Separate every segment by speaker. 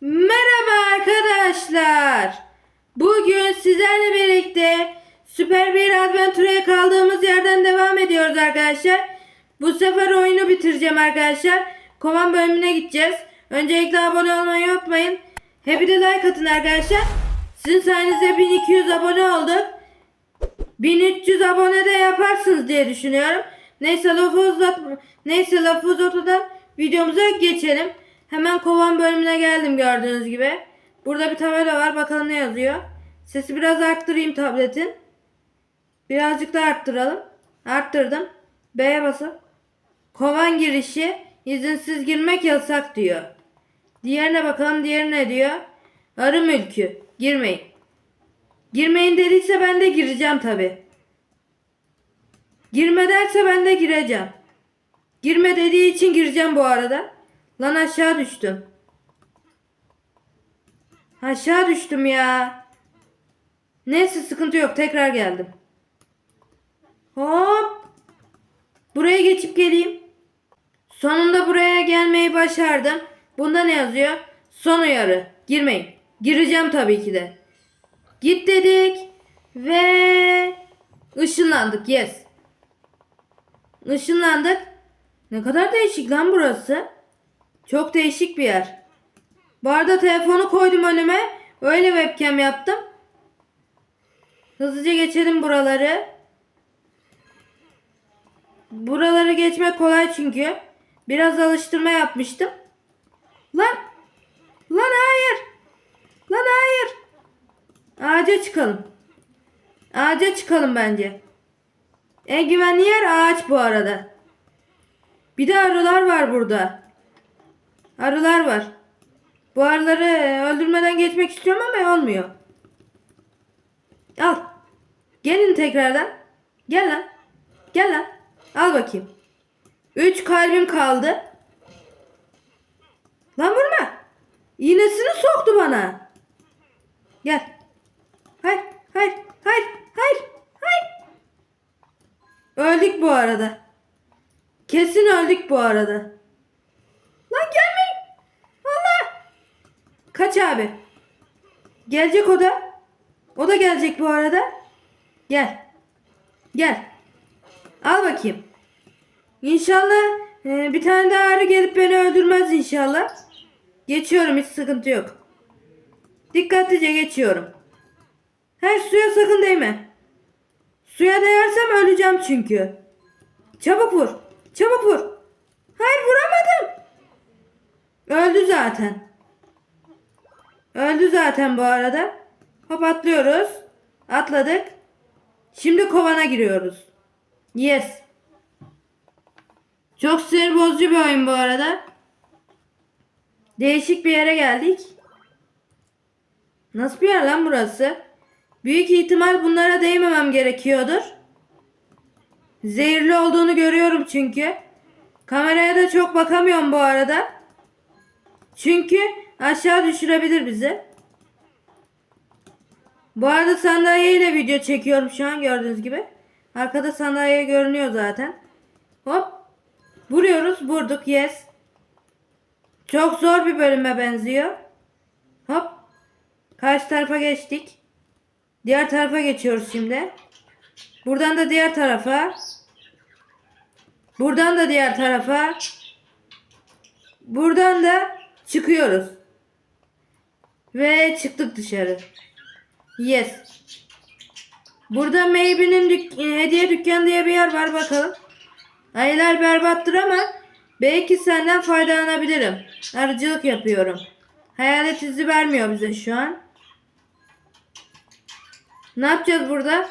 Speaker 1: Merhaba arkadaşlar. Bugün sizlerle birlikte Süper bir Adventure'ya kaldığımız yerden devam ediyoruz arkadaşlar. Bu sefer oyunu bitireceğim arkadaşlar. Kovan bölümüne gideceğiz. Öncelikle abone olmayı unutmayın. Hep de like atın arkadaşlar. Sizin sayenizde 1200 abone olduk. 1300 abone de yaparsınız diye düşünüyorum. Neyse lafı uzatma. Neyse lafı uzatmadan videomuza geçelim. Hemen kovan bölümüne geldim gördüğünüz gibi. Burada bir tabela var. Bakalım ne yazıyor. Sesi biraz arttırayım tabletin. Birazcık da arttıralım. Arttırdım. B'ye basıp. Kovan girişi izinsiz girmek yasak diyor. Diğerine bakalım. Diğeri ne diyor? Arı mülkü. Girmeyin. Girmeyin dediyse ben de gireceğim tabi. Girme derse ben de gireceğim. Girme dediği için gireceğim bu arada. Lan aşağı düştüm. Aşağı düştüm ya. Neyse sıkıntı yok tekrar geldim. Hop. Buraya geçip geleyim. Sonunda buraya gelmeyi başardım. Bunda ne yazıyor? Son uyarı. Girmeyin. Gireceğim tabii ki de. Git dedik. Ve ışınlandık. Yes. Işınlandık. Ne kadar değişik lan burası. Çok değişik bir yer. Bu arada telefonu koydum önüme. Öyle webcam yaptım. Hızlıca geçelim buraları. Buraları geçmek kolay çünkü. Biraz alıştırma yapmıştım. Lan! Lan hayır! Lan hayır! Ağaca çıkalım. Ağaca çıkalım bence. En güvenli yer ağaç bu arada. Bir de arılar var burada. Arılar var. Bu arıları öldürmeden geçmek istiyorum ama olmuyor. Al. Gelin tekrardan. Gel lan. Gel lan. Al bakayım. Üç kalbim kaldı. Lan vurma. İğnesini soktu bana. Gel. Hayır, hayır, hayır, hayır, hayır. Öldük bu arada. Kesin öldük bu arada. Lan gelmeyin. Kaç abi. Gelecek o da. O da gelecek bu arada. Gel. Gel. Al bakayım. İnşallah e, bir tane daha arı gelip beni öldürmez inşallah. Geçiyorum hiç sıkıntı yok. Dikkatlice geçiyorum. Her suya sakın değme. Suya değersem öleceğim çünkü. Çabuk vur. Çabuk vur. Hayır vuramadım. Öldü zaten. Öldü zaten bu arada. Hop atlıyoruz. Atladık. Şimdi kovana giriyoruz. Yes. Çok sinir bozucu bir oyun bu arada. Değişik bir yere geldik. Nasıl bir yer lan burası? Büyük ihtimal bunlara değmemem gerekiyordur. Zehirli olduğunu görüyorum çünkü. Kameraya da çok bakamıyorum bu arada. Çünkü aşağı düşürebilir bizi. Bu arada sandalyeyle video çekiyorum şu an gördüğünüz gibi. Arkada sandalye görünüyor zaten. Hop. Vuruyoruz. Vurduk. Yes. Çok zor bir bölüme benziyor. Hop. Karşı tarafa geçtik. Diğer tarafa geçiyoruz şimdi. Buradan da diğer tarafa. Buradan da diğer tarafa. Buradan da çıkıyoruz. Ve çıktık dışarı. Yes. Burada Maybe'nin dük- e, hediye dükkanı diye bir yer var bakalım. Ayılar berbattır ama belki senden faydalanabilirim. Arıcılık yapıyorum. Hayalet izi vermiyor bize şu an. Ne yapacağız burada?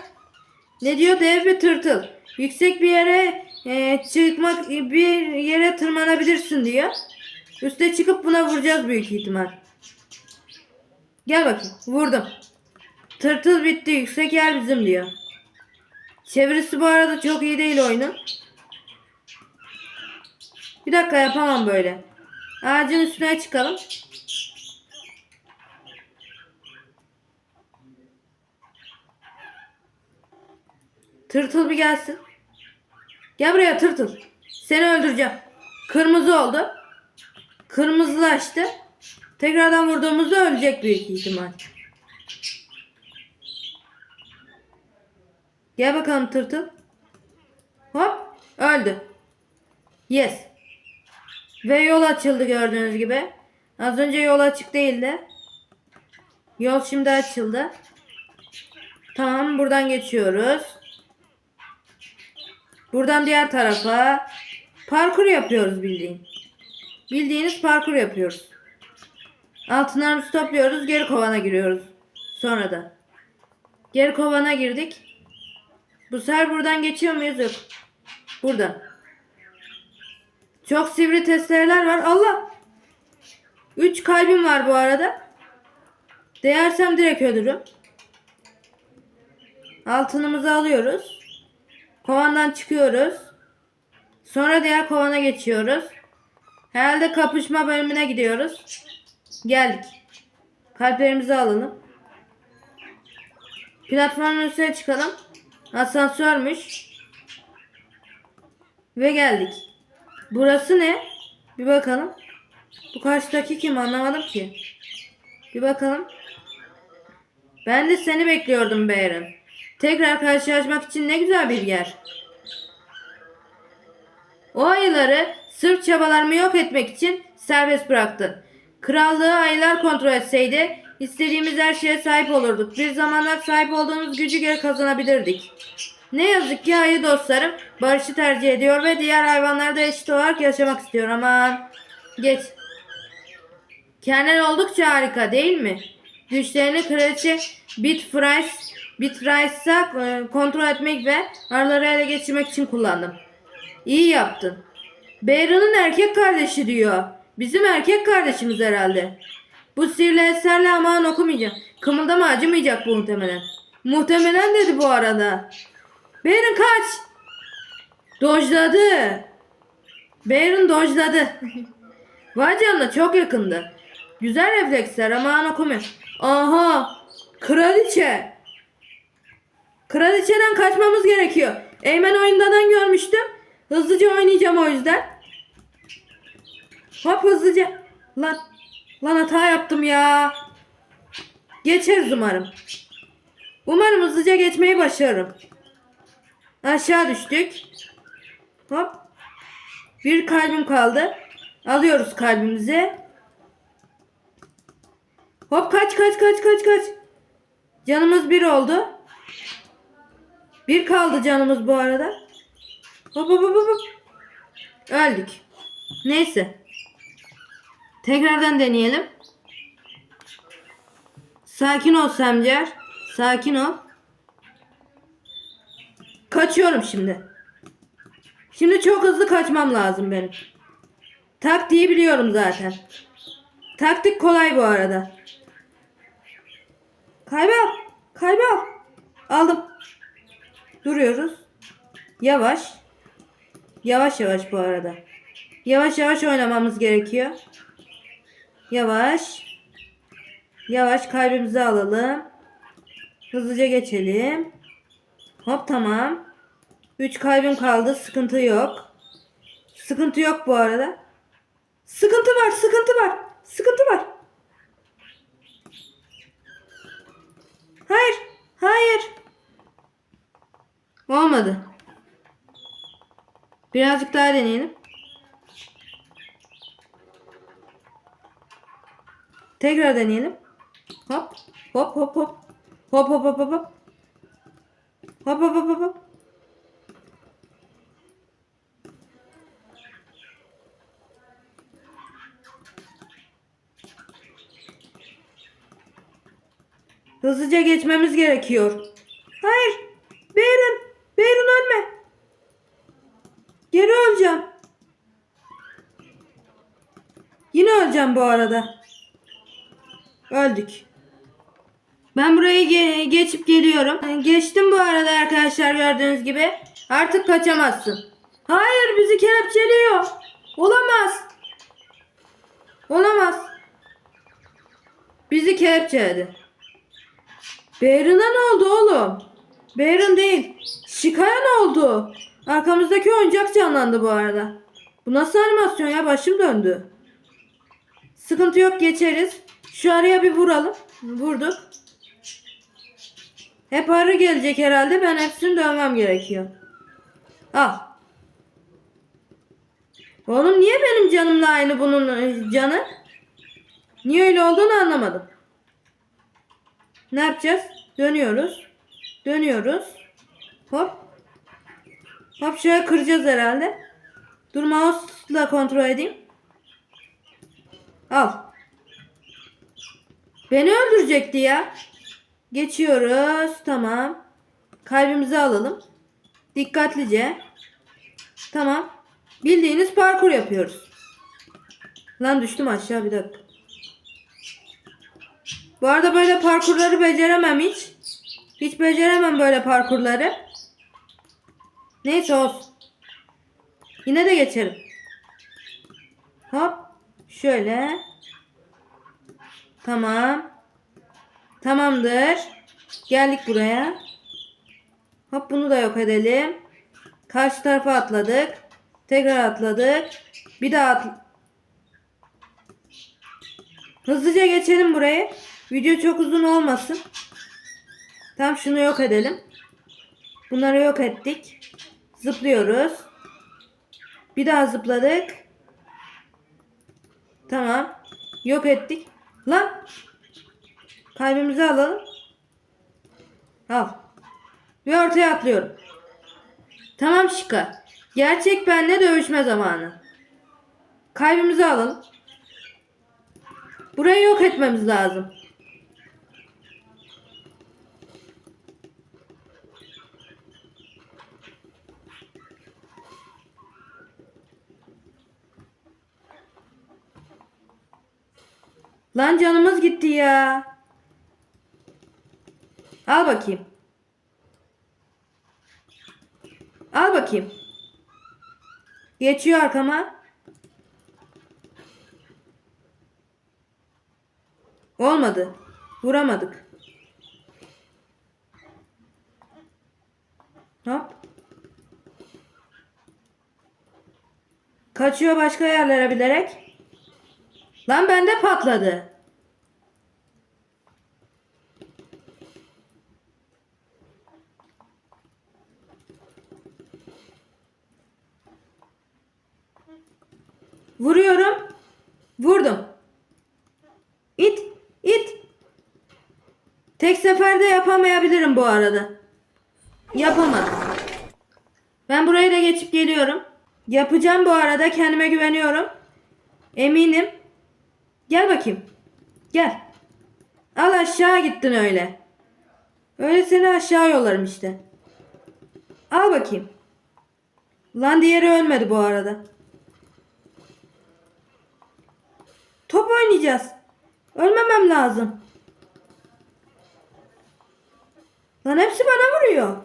Speaker 1: Ne diyor dev bir tırtıl. Yüksek bir yere e, çıkmak bir yere tırmanabilirsin diyor. Üste çıkıp buna vuracağız büyük ihtimal. Gel bakayım. Vurdum. Tırtıl bitti. Yüksek yer bizim diyor. Çevirisi bu arada çok iyi değil oyunun. Bir dakika yapamam böyle. Ağacın üstüne çıkalım. Tırtıl bir gelsin. Gel buraya tırtıl. Seni öldüreceğim. Kırmızı oldu. Kırmızılaştı. Tekrardan vurduğumuzda ölecek büyük ihtimal. Gel bakalım tırtıl. Hop öldü. Yes. Ve yol açıldı gördüğünüz gibi. Az önce yol açık değildi. Yol şimdi açıldı. Tamam buradan geçiyoruz. Buradan diğer tarafa. Parkur yapıyoruz bildiğin. Bildiğiniz parkur yapıyoruz. Altınlarımızı topluyoruz. Geri kovana giriyoruz. Sonra da. Geri kovana girdik. Bu sefer buradan geçiyor muyuz? Yok. Buradan. Çok sivri testereler var. Allah! 3 kalbim var bu arada. Değersem direkt ölürüm. Altınımızı alıyoruz. Kovandan çıkıyoruz. Sonra diğer kovana geçiyoruz. Herhalde kapışma bölümüne gidiyoruz. Geldik. Kalplerimizi alalım. Platformun üstüne çıkalım. Asansörmüş. Ve geldik. Burası ne? Bir bakalım. Bu karşıdaki kim anlamadım ki. Bir bakalım. Ben de seni bekliyordum Beyrin. Tekrar karşılaşmak için ne güzel bir yer. O ayıları sırf çabalarımı yok etmek için serbest bıraktı. Krallığı ayılar kontrol etseydi istediğimiz her şeye sahip olurduk. Bir zamanlar sahip olduğumuz gücü geri kazanabilirdik. Ne yazık ki ayı dostlarım barışı tercih ediyor ve diğer hayvanlarda eşit olarak yaşamak istiyor. Aman geç. Kendin oldukça harika değil mi? Güçlerini kraliçe Bitfrice Bitfrice'a e, kontrol etmek ve araları ele geçirmek için kullandım. İyi yaptın. Beyran'ın erkek kardeşi diyor. Bizim erkek kardeşimiz herhalde. Bu sihirli eserle aman okumayacağım. Kımıldama acımayacak bu muhtemelen. Muhtemelen dedi bu arada. Beyran kaç. Dojladı. Beyran dojladı. Vay canına çok yakındı. Güzel refleksler aman okumuyor. Aha. Kraliçe. Kraliçeden kaçmamız gerekiyor. Eymen oyundan görmüştüm. Hızlıca oynayacağım o yüzden. Hop hızlıca. Lan. Lan hata yaptım ya. Geçeriz umarım. Umarım hızlıca geçmeyi başarırım. Aşağı düştük. Hop. Bir kalbim kaldı. Alıyoruz kalbimizi. Hop kaç kaç kaç kaç kaç. Canımız bir oldu. Bir kaldı canımız bu arada. Hop hop hop hop. Öldük. Neyse. Tekrardan deneyelim. Sakin ol Semcer. Sakin ol. Kaçıyorum şimdi. Şimdi çok hızlı kaçmam lazım benim. Taktiği biliyorum zaten. Taktik kolay bu arada. Kaybol. Kaybol. Aldım. Duruyoruz. Yavaş. Yavaş yavaş bu arada. Yavaş yavaş oynamamız gerekiyor. Yavaş. Yavaş kalbimizi alalım. Hızlıca geçelim. Hop tamam. 3 kalbim kaldı. Sıkıntı yok. Sıkıntı yok bu arada. Sıkıntı var, sıkıntı var. Sıkıntı var. Hayır. Hayır. Olmadı. Birazcık daha deneyelim. Tekrar deneyelim. Hop. Hop hop hop. Hop hop hop hop hop. Hop hop hop hop. Hızlıca geçmemiz gerekiyor. Hayır. Beyrun. Beyrun ölme. Geri öleceğim. Yine öleceğim bu arada. Öldük. Ben burayı ge- geçip geliyorum. Geçtim bu arada arkadaşlar gördüğünüz gibi. Artık kaçamazsın. Hayır bizi kelepçeliyor. Olamaz. Olamaz. Bizi kelepçeledi. Beyrun'a ne oldu oğlum? Beyrun değil. Şikaya ne oldu? Arkamızdaki oyuncak canlandı bu arada. Bu nasıl animasyon ya? Başım döndü. Sıkıntı yok geçeriz. Şu araya bir vuralım. Vurduk. Hep arı gelecek herhalde. Ben hepsini dövmem gerekiyor. Al. Oğlum niye benim canımla aynı bunun e, canı? Niye öyle olduğunu anlamadım. Ne yapacağız? Dönüyoruz. Dönüyoruz. Hop. Hop şöyle kıracağız herhalde. Dur mouse'la kontrol edeyim. Al. Beni öldürecekti ya. Geçiyoruz. Tamam. Kalbimizi alalım. Dikkatlice. Tamam. Bildiğiniz parkur yapıyoruz. Lan düştüm aşağı bir dakika. Bu arada böyle parkurları beceremem hiç. Hiç beceremem böyle parkurları. Neyse olsun. Yine de geçerim. Hop. Şöyle. Tamam. Tamamdır. Geldik buraya. Hop bunu da yok edelim. Karşı tarafa atladık. Tekrar atladık. Bir daha atl Hızlıca geçelim burayı. Video çok uzun olmasın. Tam şunu yok edelim. Bunları yok ettik. Zıplıyoruz. Bir daha zıpladık. Tamam. Yok ettik. Lan. Kalbimizi alalım. Al. Ve ortaya atlıyorum. Tamam Şika. Gerçek benle dövüşme zamanı. Kalbimizi alalım. Burayı yok etmemiz lazım. Lan canımız gitti ya. Al bakayım. Al bakayım. Geçiyor arkama. Olmadı. Vuramadık. Hop. Kaçıyor başka yerlere bilerek. Lan bende patladı. Vuruyorum. Vurdum. İt, it. Tek seferde yapamayabilirim bu arada. Yapamadım. Ben burayı da geçip geliyorum. Yapacağım bu arada. Kendime güveniyorum. Eminim. Gel bakayım. Gel. Al aşağı gittin öyle. Öyle seni aşağı yollarım işte. Al bakayım. Lan diğeri ölmedi bu arada. Top oynayacağız. Ölmemem lazım. Lan hepsi bana vuruyor.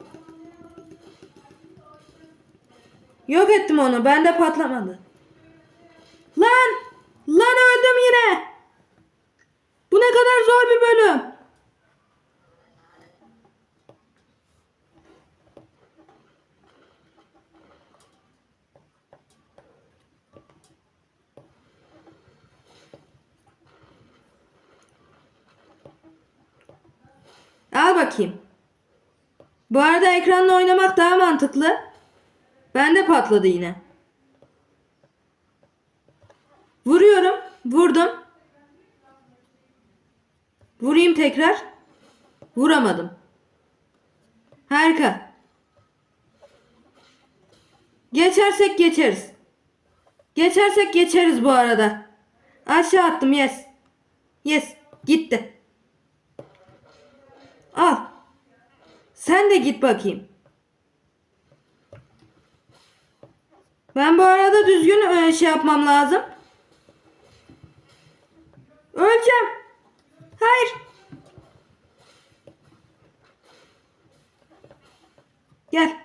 Speaker 1: Yok ettim onu. Bende patlamadı. Lan! Lan öldüm yine. Bu ne kadar zor bir bölüm. Al bakayım. Bu arada ekranla oynamak daha mantıklı. Bende patladı yine. Vuruyorum. Vurdum. Vurayım tekrar. Vuramadım. Harika. Geçersek geçeriz. Geçersek geçeriz bu arada. Aşağı attım yes. Yes. Gitti. Al. Sen de git bakayım. Ben bu arada düzgün e, şey yapmam lazım. Öleceğim. Hayır. Gel.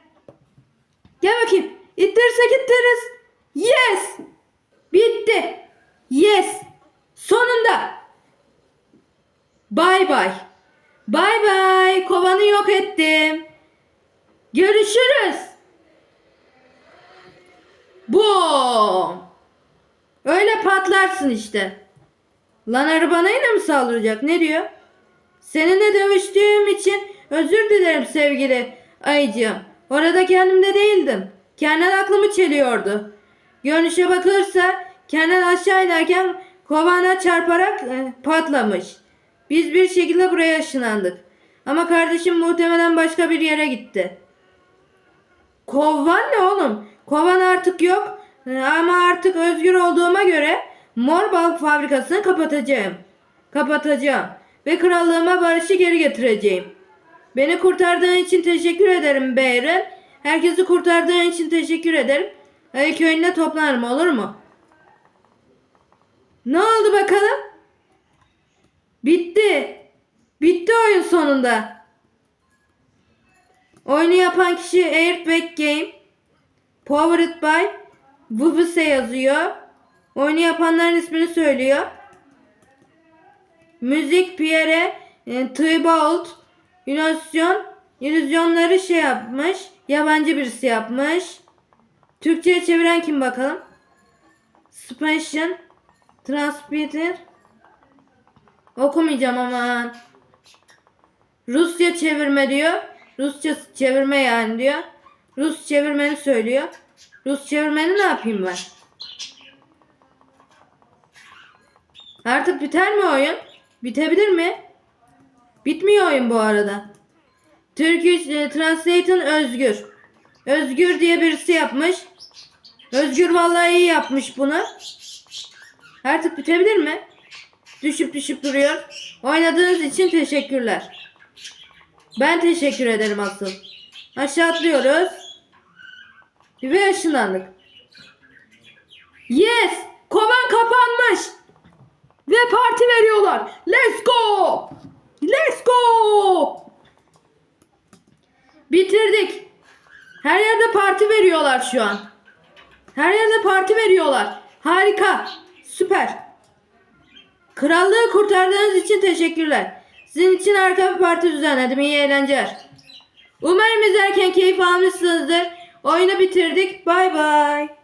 Speaker 1: Gel bakayım. İttirirsek ittiririz. Yes. Bitti. Yes. Sonunda. Bay bay. Bay bay. Kovanı yok ettim. Görüşürüz. Boom. Öyle patlarsın işte. Lan arabana yine mi saldıracak? Ne diyor? Seninle dövüştüğüm için özür dilerim sevgili ayıcığım. Orada kendimde değildim. Kenan aklımı çeliyordu. Görünüşe bakılırsa Kenan aşağı inerken kovana çarparak e, patlamış. Biz bir şekilde buraya ışınlandık. Ama kardeşim muhtemelen başka bir yere gitti. Kovan ne oğlum? Kovan artık yok. Ee, Ama artık özgür olduğuma göre mor balık fabrikasını kapatacağım. Kapatacağım. Ve krallığıma barışı geri getireceğim. Beni kurtardığın için teşekkür ederim Beyren. Herkesi kurtardığın için teşekkür ederim. Ayı köyünde toplanırım olur mu? Ne oldu bakalım? Bitti. Bitti oyun sonunda. Oyunu yapan kişi Airbag Game. Powered by Vuvuse yazıyor. Oyunu yapanların ismini söylüyor. Müzik Pierre e, Thibault İllüzyon İllüzyonları şey yapmış. Yabancı birisi yapmış. Türkçe'ye çeviren kim bakalım? Spation Transmitter Okumayacağım aman. Rusya çevirme diyor. Rusça çevirme yani diyor. Rus çevirmeni söylüyor. Rus çevirmeni ne yapayım ben? Artık biter mi oyun? Bitebilir mi? Bitmiyor oyun bu arada. Turkish e, Translate'ın Özgür. Özgür diye birisi yapmış. Özgür vallahi iyi yapmış bunu. Artık bitebilir mi? Düşüp düşüp duruyor. Oynadığınız için teşekkürler. Ben teşekkür ederim asıl. Aşağı atlıyoruz. Ve ışınlandık. Yes! Kovan kapanmış. Ve parti veriyorlar. Let's go! Let's go! Bitirdik. Her yerde parti veriyorlar şu an. Her yerde parti veriyorlar. Harika. Süper. Krallığı kurtardığınız için teşekkürler. Sizin için harika bir parti düzenledim. İyi eğlenceler. Umarım izlerken keyif almışsınızdır. Oyunu bitirdik. Bay bay.